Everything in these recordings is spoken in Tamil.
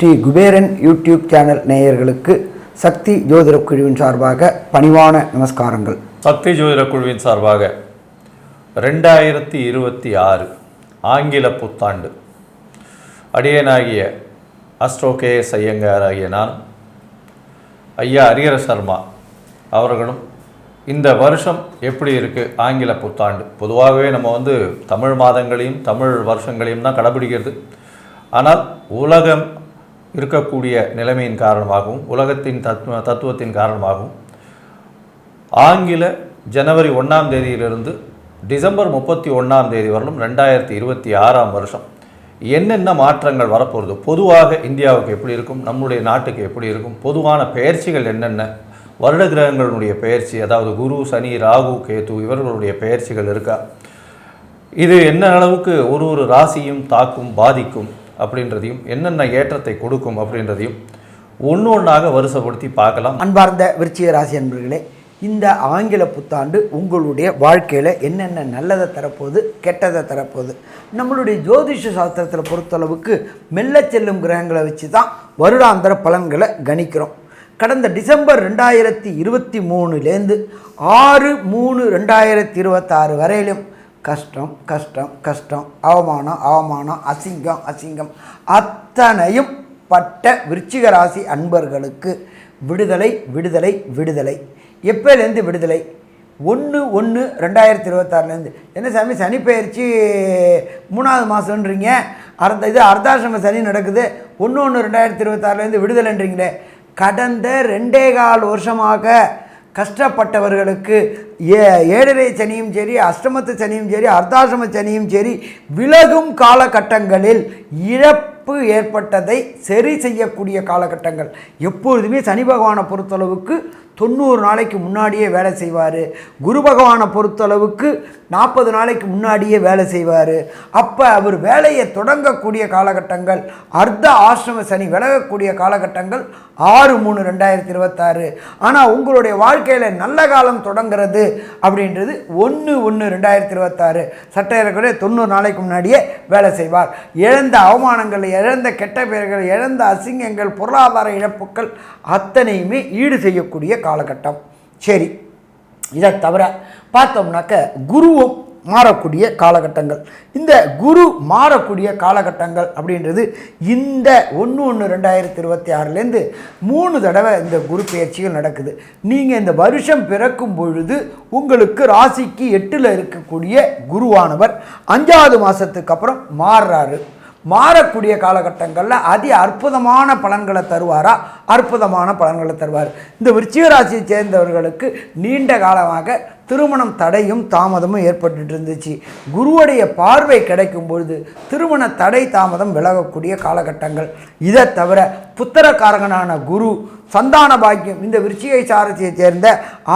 ஸ்ரீ குபேரன் யூடியூப் சேனல் நேயர்களுக்கு சக்தி ஜோதிட குழுவின் சார்பாக பணிவான நமஸ்காரங்கள். சக்தி ஜோதிட குழுவின் சார்பாக ரெண்டாயிரத்தி இருபத்தி ஆறு ஆங்கில புத்தாண்டு. அடியனாகிய அஸ்ட்ரோ கே எஸ் நான் ஐயா ஹரிஹர சர்மா அவர்களும் இந்த வருஷம் எப்படி இருக்குது ஆங்கில புத்தாண்டு. பொதுவாகவே நம்ம வந்து தமிழ் மாதங்களையும் தமிழ் வருஷங்களையும் தான் கடைபிடிக்கிறது. ஆனால் உலகம் இருக்கக்கூடிய நிலைமையின் காரணமாகவும் உலகத்தின் தத்துவ தத்துவத்தின் காரணமாகவும் ஆங்கில ஜனவரி ஒன்றாம் தேதியிலிருந்து டிசம்பர் முப்பத்தி ஒன்றாம் தேதி வரலும் ரெண்டாயிரத்தி இருபத்தி ஆறாம் வருஷம். என்னென்ன மாற்றங்கள் வரப்போகிறது பொதுவாக இந்தியாவுக்கு எப்படி இருக்கும்? நம்முடைய நாட்டுக்கு எப்படி இருக்கும்? பொதுவான பெயர்ச்சிகள் என்னென்ன? வருட கிரகங்களுடைய பெயர்ச்சி அதாவது குரு சனி ராகு கேது இவர்களுடைய பெயர்ச்சிகள் இருக்கா? இது என்ன அளவுக்கு ஒரு ஒரு ராசியும் தாக்கும் பாதிக்கும் அப்படின்றதையும் என்னென்ன ஏற்றத்தை கொடுக்கும் அப்படின்றதையும் ஒன்று ஒன்றாக வருஷப்படுத்தி பார்க்கலாம். அன்பார்ந்த விருச்சிக ராசி அன்பர்களே இந்த ஆங்கில புத்தாண்டு உங்களுடைய வாழ்க்கையில் என்னென்ன நல்லதை தரப்போகுது கெட்டதை தரப்போகுது? நம்மளுடைய ஜோதிஷ சாஸ்திரத்தில் பொறுத்தளவுக்கு மெல்ல செல்லும் கிரகங்களை வச்சு தான் வருடாந்திர பலன்களை கணிக்கிறோம். கடந்த டிசம்பர் ரெண்டாயிரத்தி இருபத்தி மூணுலேருந்து ஆறு மூணு ரெண்டாயிரத்தி இருபத்தாறு வரையிலும் கஷ்டம் கஷ்டம் கஷ்டம் அவமானம் அவமானம் அசிங்கம் அசிங்கம் அத்தனையும் பட்ட விருச்சிக ராசி அன்பர்களுக்கு விடுதலை விடுதலை விடுதலை. எப்போலேருந்து விடுதலை? ஒன்று ஒன்று ரெண்டாயிரத்தி இருபத்தாறுலேருந்து என்ன சாமி சனி பயிற்சி மூணாவது மாதன்றீங்க அர்த்த இது அர்த்தாசிரம சனி நடக்குது. ஒன்று ஒன்று ரெண்டாயிரத்தி இருபத்தாறுலேருந்து விடுதலைன்றீங்களே. கடந்த ரெண்டே கால் வருஷமாக கஷ்டப்பட்டவர்களுக்கு ஏ ஏழரை சனியும் சரி அஷ்டமத்து சனியும் சரி அர்த்தாசிரம சனியும் சரி விலகும் காலகட்டங்களில் இழப்பு ஏற்பட்டதை சரி செய்யக்கூடிய காலகட்டங்கள். எப்பொழுதுமே சனி பகவானை பொறுத்தளவுக்கு தொண்ணூறு நாளைக்கு முன்னாடியே வேலை செய்வார். குரு பகவானை பொறுத்தளவுக்கு நாற்பது நாளைக்கு முன்னாடியே வேலை செய்வார். அப்போ அவர் வேலையை தொடங்கக்கூடிய காலகட்டங்கள் அர்த்த ஆசிரம சனி விலகக்கூடிய காலகட்டங்கள் ஆறு மூணு ரெண்டாயிரத்தி இருபத்தாறு. ஆனால் உங்களுடைய வாழ்க்கையில் நல்ல காலம் தொடங்கிறது அப்படின்றது ஒன்று ஒன்று ரெண்டாயிரத்தி இருபத்தாறு. சட்டையரக்குடைய தொண்ணூறு நாளைக்கு முன்னாடியே வேலை செய்வார். இழந்த அவமானங்கள் இழந்த கெட்ட பெயர்கள் இழந்த அசிங்கங்கள் பொருளாதார இழப்புகள் அத்தனையுமே ஈடு செய்யக்கூடிய காலகட்டம். சரி இதை தவிர பார்த்தோம்னாக்க குருவும் மாறக்கூடிய காலகட்டங்கள். இந்த குரு மாறக்கூடிய காலகட்டங்கள் அப்படின்றது இந்த ஒன்று ஒன்று ரெண்டாயிரத்தி இருபத்தி ஆறுலேருந்து மூணு தடவை இந்த குரு பயிற்சிகள் நடக்குது. நீங்கள் இந்த வருஷம் பிறக்கும் பொழுது உங்களுக்கு ராசிக்கு எட்டில் இருக்கக்கூடிய குருவானவர் அஞ்சாவது மாதத்துக்கு அப்புறம் மாறுறாரு. மாறக்கூடிய காலகட்டங்களில் அதி அற்புதமான பலன்களை தருவாரா? அற்புதமான பலன்களை தருவார். இந்த விருச்சிக ராசியை சேர்ந்தவர்களுக்கு நீண்ட காலமாக திருமணம் தடையும் தாமதமும் ஏற்பட்டு இருந்துச்சு. குருவுடைய பார்வை கிடைக்கும் பொழுது திருமண தடை தாமதம் விலகக்கூடிய காலகட்டங்கள். இதை தவிர புத்திரக்காரகனான குரு சந்தான பாக்கியம். இந்த விருச்சிகை சாரதியை சேர்ந்த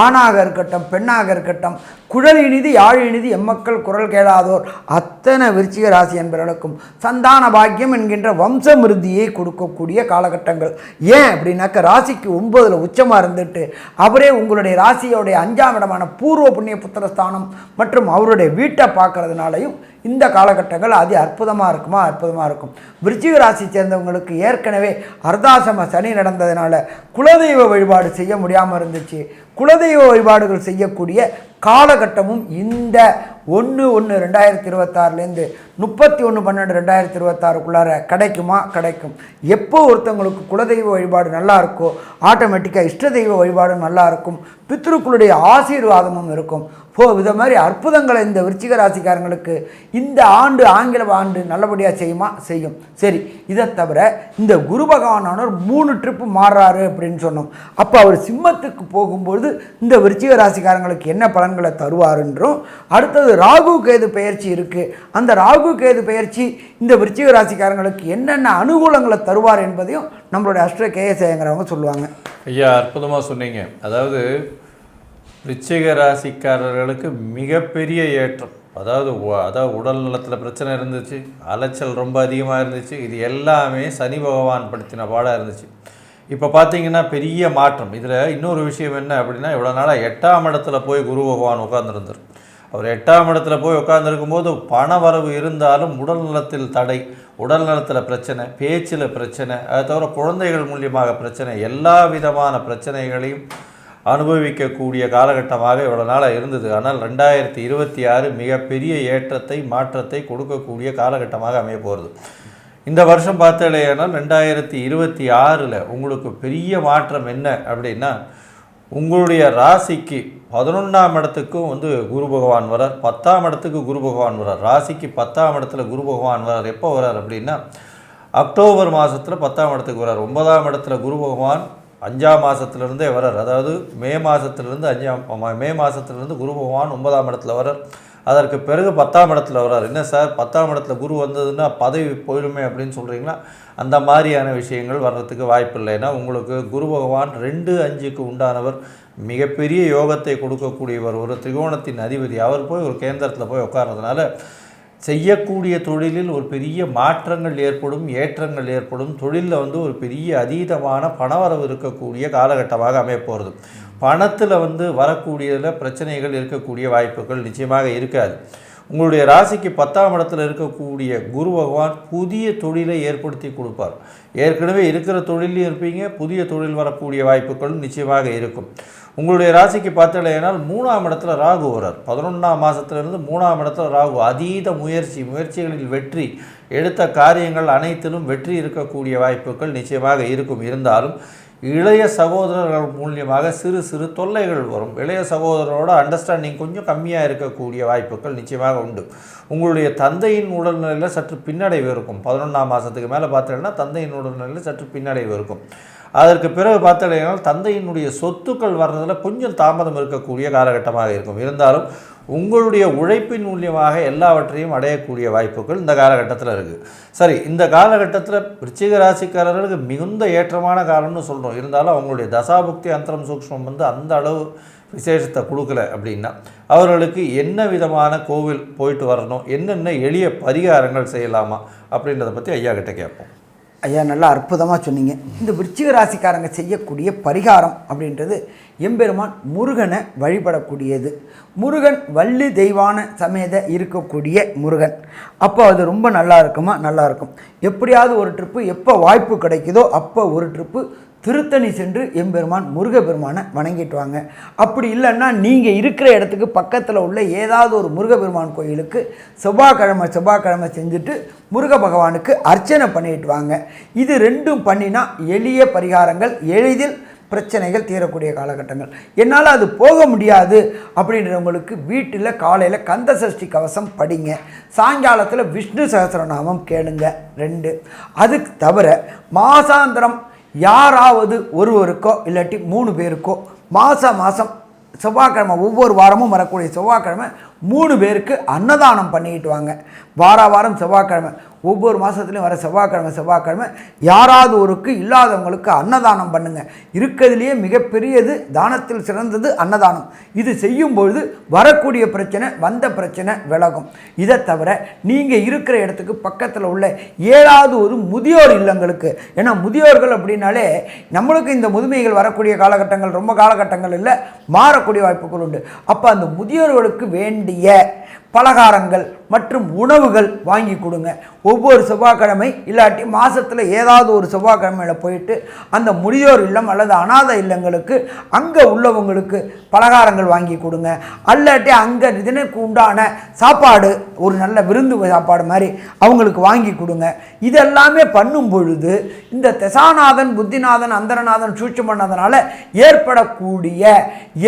ஆணாக இருக்கட்டும் பெண்ணாக இருக்கட்டும் குழல் இனிது யாழ் இனிது எம்மக்கள் குரல் கேளாதோர் அத்தனை விருச்சிக ராசி என்பவர்களுக்கும் சந்தான பாக்கியம் என்கின்ற வம்சமிருதியை கொடுக்கக்கூடிய காலகட்டங்கள். ஏன் அப்படின்னாக்க ராசிக்கு ஒன்பதில் உச்சமாக இருந்துட்டு அவரே உங்களுடைய ராசியோடைய அஞ்சாம் இடமான பூர்வ புண்ணிய புத்திரஸ்தானம் மற்றும் அவருடைய வீட்டை பார்க்கறதுனாலையும் இந்த காலகட்டங்கள் அதி அற்புதமாக இருக்குமா? அற்புதமாக இருக்கும். விருச்சிக ராசி சேர்ந்தவங்களுக்கு ஏற்கனவே அர்தாசம சனி நடந்ததுனால குலதெய்வ வழிபாடு செய்ய முடியாமல் இருந்துச்சு. குலதெய்வ வழிபாடுகள் செய்யக்கூடிய காலகட்டமும் இந்த ஒன்று ஒன்று ரெண்டாயிரத்தி இருபத்தாறுலேருந்து முப்பத்தி ஒன்று பன்னெண்டு ரெண்டாயிரத்தி இருபத்தாறுக்குள்ளார கிடைக்குமா? கிடைக்கும். எப்போ ஒருத்தவங்களுக்கு குலதெய்வ வழிபாடு நல்லா இருக்கோ ஆட்டோமேட்டிக்காக இஷ்ட தெய்வ வழிபாடும் நல்லா இருக்கும் பித்ருக்களுடைய ஆசீர்வாதமும் இருக்கும். போ இதை மாதிரி அற்புதங்களை இந்த விருச்சிக ராசிக்காரங்களுக்கு இந்த ஆண்டு ஆங்கில ஆண்டு நல்லபடியாக செய்யுமா? செய்யும். சரி இதை தவிர இந்த குரு பகவானவர் மூணு ட்ரிப்பு மாறுறாரு அப்படின்னு சொன்னோம். அப்போ அவர் சிம்மத்துக்கு போகும்பொழுது இந்த விருச்சிக ராசிக்காரங்களுக்கு என்ன பலன்களை தருவாருன்றும். அடுத்தது ராகு கேது பெயர்ச்சி இருக்குது அந்த ராகு கேது பெயர்ச்சி இந்த விருச்சிக ராசிக்காரங்களுக்கு என்னென்ன அனுகூலங்களை தருவார் என்பதையும் நம்மளுடைய அஷ்ட கேஎஸ்ஏங்கிறவங்க சொல்லுவாங்க. ஐயா அற்புதமாக சொன்னீங்க. அதாவது விருச்சிக ராசிக்காரர்களுக்கு மிகப்பெரிய ஏற்றம். அதாவது அதாவது உடல் நலத்தில் பிரச்சனை இருந்துச்சு அலைச்சல் ரொம்ப அதிகமாக இருந்துச்சு இது எல்லாமே சனி பகவான் படுத்தின பாடாக இருந்துச்சு. இப்போ பார்த்தீங்கன்னா பெரிய மாற்றம். இதில் இன்னொரு விஷயம் என்ன அப்படின்னா இவ்வளோ நாளாக எட்டாம் இடத்துல போய் குரு பகவான் உட்காந்துருந்தார் அவர் எட்டாம் இடத்துல போய் உட்காந்துருக்கும்போது பண வரவு இருந்தாலும் உடல் நலத்தில் தடை உடல் நலத்தில் பிரச்சனை பேச்சில் பிரச்சனை அதை தவிர குழந்தைகள் மூலியமாக பிரச்சனை எல்லா விதமான பிரச்சனைகளையும் அனுபவிக்கக்கூடிய காலகட்டமாக இவ்வளோ நாளாக இருந்தது. ஆனால் ரெண்டாயிரத்தி இருபத்தி ஆறு மிகப்பெரிய ஏற்றத்தை மாற்றத்தை கொடுக்கக்கூடிய காலகட்டமாக அமைய போகிறது இந்த வருஷம் பார்த்தாலேயானால் ரெண்டாயிரத்தி இருபத்தி ஆறில் உங்களுக்கு பெரிய மாற்றம் என்ன அப்படின்னா உங்களுடைய ராசிக்கு பதினொன்றாம் இடத்துக்கும் வந்து குரு பகவான் வரார். பத்தாம் இடத்துக்கு குரு பகவான் வரார். ராசிக்கு பத்தாம் இடத்துல குரு பகவான் வரார். எப்போ வரார் அப்படின்னா அக்டோபர் மாதத்தில் பத்தாம் இடத்துக்கு வரார். ஒன்பதாம் இடத்துல குரு பகவான் அஞ்சாம் மாதத்துலேருந்தே வரார். அதாவது மே மாதத்துலேருந்து அஞ்சாம் மே மாதத்துலேருந்து குரு பகவான் ஒன்பதாம் இடத்துல வரார். அதற்கு பிறகு பத்தாம் இடத்துல வரார் என்ன சார்? பத்தாம் இடத்துல குரு வந்ததுன்னா பதவி போயிடுமே அப்படின்னு சொல்கிறீங்களா அந்த மாதிரியான விஷயங்கள் வர்றதுக்கு வாய்ப்பில்லை ஏன்னா உங்களுக்கு குரு பகவான் ரெண்டு அஞ்சுக்கு உண்டானவர். மிகப்பெரிய யோகத்தை கொடுக்கக்கூடியவர். ஒரு திரிகோணத்தின் அதிபதி. அவர் போய் ஒரு கேந்திரத்தில் போய் உட்கார்றதுனால செய்யக்கூடிய தொழிலில் ஒரு பெரிய மாற்றங்கள் ஏற்படும் ஏற்றங்கள் ஏற்படும். தொழிலில் வந்து ஒரு பெரிய அதீதமான பணவரவு இருக்கக்கூடிய காலகட்டமாக அமையப் போகிறது பணத்தில் வந்து வரக்கூடியதில் பிரச்சனைகள் இருக்கக்கூடிய வாய்ப்புகள் நிச்சயமாக இருக்காது. உங்களுடைய ராசிக்கு பத்தாம் இடத்துல இருக்கக்கூடிய குரு பகவான் புதிய தொழிலை ஏற்படுத்தி கொடுப்பார். ஏற்கனவே இருக்கிற தொழிலையும் இருப்பீங்க புதிய தொழில் வரக்கூடிய வாய்ப்புகளும் நிச்சயமாக இருக்கும். உங்களுடைய ராசிக்கு பார்த்தீங்கன்னா மூணாம் இடத்துல ராகு வரார். பதினொன்றாம் மாதத்துலேருந்து மூணாம் இடத்துல ராகு. அதீத முயற்சி முயற்சிகளில் வெற்றி எடுத்த காரியங்கள் அனைத்திலும் வெற்றி இருக்கக்கூடிய வாய்ப்புகள் நிச்சயமாக இருக்கும். இருந்தாலும் இளைய சகோதரர்கள் மூலியமாக சிறு சிறு தொல்லைகள் வரும். இளைய சகோதரரோட அண்டர்ஸ்டாண்டிங் கொஞ்சம் கம்மியாக இருக்கக்கூடிய வாய்ப்புகள் நிச்சயமாக உண்டு. உங்களுடைய தந்தையின் உடல்நிலையில் சற்று பின்னடைவு இருக்கும். பதினொன்றாம் மாதத்துக்கு மேலே பார்த்தீங்கன்னா தந்தையின் உடல்நிலையில் சற்று பின்னடைவு இருக்கும். அதற்கு பிறகு பார்த்தீங்கன்னா தந்தையினுடைய சொத்துக்கள் வர்றதில் கொஞ்சம் தாமதம் இருக்கக்கூடிய காலகட்டமாக இருக்கும். இருந்தாலும் உங்களுடைய உழைப்பின் மூலியமாக எல்லாவற்றையும் அடையக்கூடிய வாய்ப்புகள் இந்த காலகட்டத்தில் இருக்குது சரி இந்த காலகட்டத்தில் விருச்சிக ராசிக்காரர்களுக்கு மிகுந்த ஏற்றமான காலம்னு சொல்கிறோம் இருந்தாலும் அவங்களுடைய தசாபுக்தி அந்தரம் சூக்ஷ்மம் வந்து அந்த அளவு விசேஷத்தை கொடுக்கல அப்படின்னா அவர்களுக்கு என்ன விதமான கோவில் போயிட்டு வரணும்? என்னென்ன எளிய பரிகாரங்கள் செய்யலாமா? அப்படின்றத பற்றி ஐயா கிட்ட கேட்போம். ஐயா நல்லா அற்புதமாக சொன்னீங்க. இந்த விருச்சிக ராசிக்காரங்க செய்யக்கூடிய பரிகாரம் அப்படின்றது எம்பெருமான் முருகனை வழிபடக்கூடியது. முருகன் வள்ளி தெய்வான சமேத இருக்கக்கூடிய முருகன். அப்போ அது ரொம்ப நல்லா இருக்குமா? நல்லா இருக்கும். எப்படியாவது ஒரு ட்ரிப்பு எப்போ வாய்ப்பு கிடைக்குதோ அப்போ ஒரு ட்ரிப்பு திருத்தணி சென்று எம்பெருமான் முருகப்பெருமானை வணங்கிட்டு வாங்க அப்படி இல்லைன்னா நீங்கள் இருக்கிற இடத்துக்கு பக்கத்தில் உள்ள ஏதாவது ஒரு முருகப்பெருமான் கோயிலுக்கு செவ்வாய்க்கிழமை செவ்வாய்க்கிழமை செஞ்சுட்டு முருக பகவானுக்கு அர்ச்சனை பண்ணிட்டு வாங்க. இது ரெண்டும் பண்ணினா எளிய பரிகாரங்கள் எளிதில் பிரச்சனைகள் தீரக்கூடிய காலகட்டங்கள். என்னால் அது போக முடியாது அப்படின்றவங்களுக்கு வீட்டில் காலையில் கந்த சஷ்டி கவசம் படிங்க. சாயங்காலத்தில் விஷ்ணு சகஸ்ரநாமம் கேளுங்க. ரெண்டு. அதுக்கு தவிர மாசாந்திரம் யாராவது ஒருவருக்கோ இல்லாட்டி மூணு பேருக்கோ மாதம் மாதம் செவ்வாய்க்கிழமை ஒவ்வொரு வாரமும் வரக்கூடிய செவ்வாய்க்கிழமை மூணு பேருக்கு அன்னதானம் பண்ணிக்கிட்டு வாங்க. வார வாரம் செவ்வாய்க்கிழமை ஒவ்வொரு மாதத்துலையும் வர செவ்வாய்க்கிழமை செவ்வாய்க்கிழமை யாராவது ஒருக்கு இல்லாதவங்களுக்கு அன்னதானம் பண்ணுங்கள் இருக்கிறதுலேயே மிகப்பெரியது தானத்தில் சிறந்தது அன்னதானம். இது செய்யும்பொழுது வரக்கூடிய பிரச்சனை வந்த பிரச்சனை விலகும். இதை தவிர நீங்கள் இருக்கிற இடத்துக்கு பக்கத்தில் உள்ள ஏழாவது ஒரு முதியோர் இல்லங்களுக்கு ஏன்னா முதியோர்கள் அப்படின்னாலே நம்மளுக்கு இந்த முதுமைகள் வரக்கூடிய காலகட்டங்கள் ரொம்ப காலகட்டங்கள் இல்லை மாறக்கூடிய வாய்ப்புகள் உண்டு. அப்போ அந்த முதியோர்களுக்கு வேண்டிய பலகாரங்கள் மற்றும் உணவுகள் வாங்கி கொடுங்க. ஒவ்வொரு செவ்வாய்க்கிழமை இல்லாட்டி மாதத்தில் ஏதாவது ஒரு செவ்வாய்க்கிழமையில் போயிட்டு அந்த முதியோர் இல்லம் அல்லது அனாத இல்லங்களுக்கு அங்கே உள்ளவங்களுக்கு பலகாரங்கள் வாங்கி கொடுங்க. அல்லாட்டி அங்கே இதனுக்கு உண்டான சாப்பாடு ஒரு நல்ல விருந்து சாப்பாடு மாதிரி அவங்களுக்கு வாங்கி கொடுங்க. இதெல்லாமே பண்ணும் பொழுது இந்த தெசாநாதன் புத்திநாதன் அந்தரநாதன் சூட்சமநாதனால் ஏற்படக்கூடிய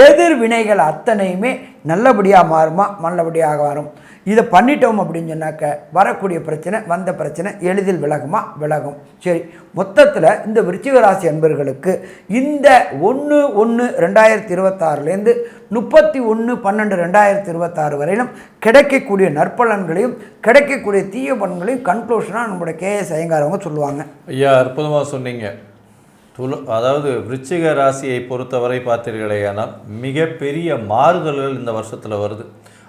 எதிர்வினைகள் அத்தனையுமே நல்லபடியாக மாறுமா? நல்லபடியாக வரும் இதை பண்ணிட்டோம் அப்படின்னு சொன்னாக்க வரக்கூடிய பிரச்சனை வந்த பிரச்சனை எளிதில் விலகுமா? விலகும். சரி மொத்தத்தில் இந்த விருச்சிகராசி அன்பர்களுக்கு இந்த ஒன்று ஒன்று ரெண்டாயிரத்தி இருபத்தாறுலேருந்து முப்பத்தி ஒன்று பன்னெண்டு ரெண்டாயிரத்தி இருபத்தாறு வரையிலும் கிடைக்கக்கூடிய நற்பலன்களையும் கிடைக்கக்கூடிய தீய பலன்களையும் கன்க்ளூஷனாக நம்மளுடைய கேஎஸ் ஐயங்காரவங்க சொல்லுவாங்க. ஐயா அற்புதமாக சொன்னீங்க. துல அதாவது விருச்சிக ராசியை பொறுத்தவரை பார்த்தீர்களேயானால் மிகப்பெரிய மாறுதல்கள் இந்த வருஷத்தில் வருது.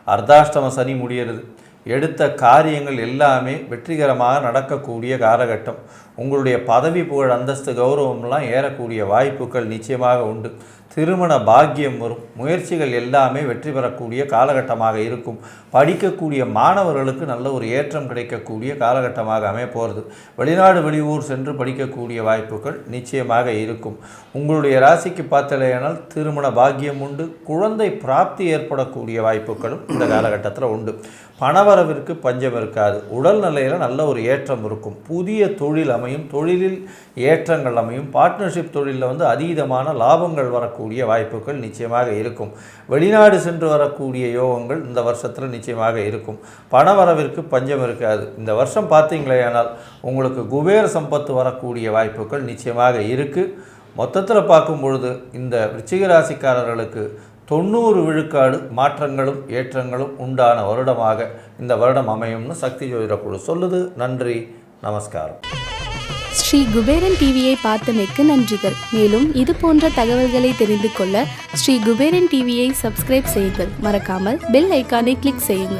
அர்த்தாஷ்டம சனி முடிகிறது எடுத்த காரியங்கள் எல்லாமே வெற்றிகரமாக நடக்கக்கூடிய காலகட்டம். உங்களுடைய பதவி புகழ் அந்தஸ்து கௌரவம்லாம் ஏறக்கூடிய வாய்ப்புகள் நிச்சயமாக உண்டு. திருமண பாக்கியம் வரும். முயற்சிகள் எல்லாமே வெற்றி பெறக்கூடிய காலகட்டமாக இருக்கும். படிக்கக்கூடிய மாணவர்களுக்கு நல்ல ஒரு ஏற்றம் கிடைக்கக்கூடிய காலகட்டமாக அமைய போகிறது வெளிநாடு வெளியூர் சென்று படிக்கக்கூடிய வாய்ப்புகள் நிச்சயமாக இருக்கும். உங்களுடைய ராசிக்கு பார்த்தலையானால் திருமண பாக்கியம் உண்டு. குழந்தை பிராப்தி ஏற்படக்கூடிய வாய்ப்புகளும் இந்த காலகட்டத்தில் உண்டு. பணவரவிற்கு பஞ்சம் இருக்காது. உடல் நிலையில் நல்ல ஒரு ஏற்றம் இருக்கும். புதிய தொழில் அமையும். தொழிலில் ஏற்றங்கள் அமையும். பார்ட்னர்ஷிப் தொழிலில் வந்து அதீதமான லாபங்கள் வரக்கூடிய வாய்ப்புகள் நிச்சயமாக இருக்கும். வெளிநாடு சென்று வரக்கூடிய யோகங்கள் இந்த வருஷத்தில் நிச்சயமாக இருக்கும். பணவரவிற்கு பஞ்சம் இருக்காது. இந்த வருஷம் பார்த்தீங்களேயானால் உங்களுக்கு குபேர சம்பத்து வரக்கூடிய வாய்ப்புகள் நிச்சயமாக இருக்குது மொத்தத்தில் பார்க்கும் பொழுது இந்த விருச்சிக ராசிக்காரர்களுக்கு தொண்ணூறு விழுக்காடு மாற்றங்களும் ஏற்றங்களும் உண்டான வருடமாக இந்த வருடம் அமையும்னு சக்தி ஜோதிட குழு சொல்லுது. நன்றி நமஸ்காரம். ஸ்ரீ குபேரன் டிவியை பார்த்தமைக்கு நன்றிகள். மேலும் இது போன்ற தகவல்களை தெரிந்து கொள்ள ஸ்ரீ குபேரன் டிவியை சப்ஸ்கிரைப் செய்யுங்கள். மறக்காமல் பெல் ஐக்கானை கிளிக் செய்யுங்கள்.